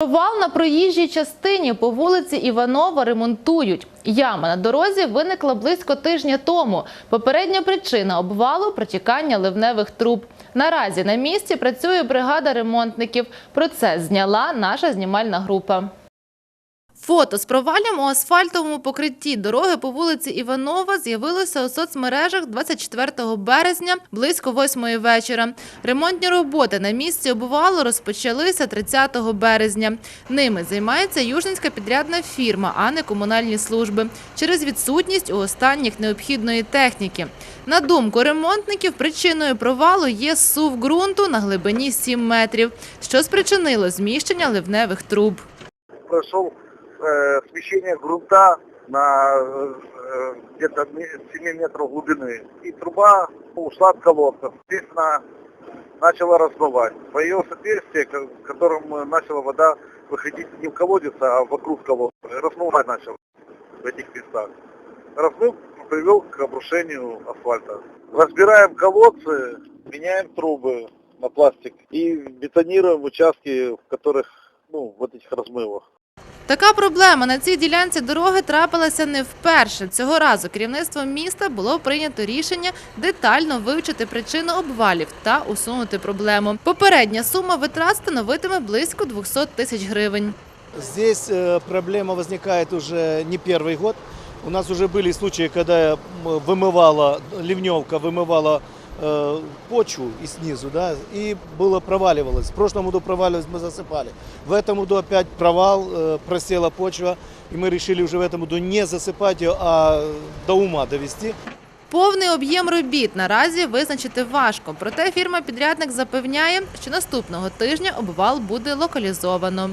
Провал на проїжджій частині по вулиці Іванова ремонтують. Яма на дорозі виникла близько тижня тому. Попередня причина обвалу протікання ливневих труб. Наразі на місці працює бригада ремонтників. Про це зняла наша знімальна група. Фото з провалом у асфальтовому покритті дороги по вулиці Іванова з'явилося у соцмережах 24 березня близько 8 вечора. Ремонтні роботи на місці обвалу розпочалися 30 березня. Ними займається южненська підрядна фірма, а не комунальні служби, через відсутність у останніх необхідної техніки. На думку ремонтників, причиною провалу є сув ґрунту на глибині 7 метрів, що спричинило зміщення ливневих труб. прошел э, смещение грунта на э, где-то ме- 7 метров глубины. И труба ушла от колодца. Естественно, начала размывать. Появилось отверстие, ко- в котором э, начала вода выходить не в колодец, а вокруг колодца. Размывать начал в этих местах. Размыв привел к обрушению асфальта. Разбираем колодцы, меняем трубы на пластик и бетонируем участки, в которых, ну, вот этих размывах. Така проблема на цій ділянці дороги трапилася не вперше. Цього разу керівництвом міста було прийнято рішення детально вивчити причину обвалів та усунути проблему. Попередня сума витрат становитиме близько 200 тисяч гривень. Здесь э, проблема возникает уже не первый год. У нас уже были случаи, когда м, вымывала, ливневка вымывала э, почву и снизу, да, и было проваливалось. В прошлом году проваливалось, мы засыпали. В этом году опять провал, э, просела почва, и мы решили уже в этом году не засыпать ее, а до ума довести. Повний об'єм робіт наразі визначити важко. Проте фірма-підрядник запевняє, що наступного тижня обвал буде локалізовано.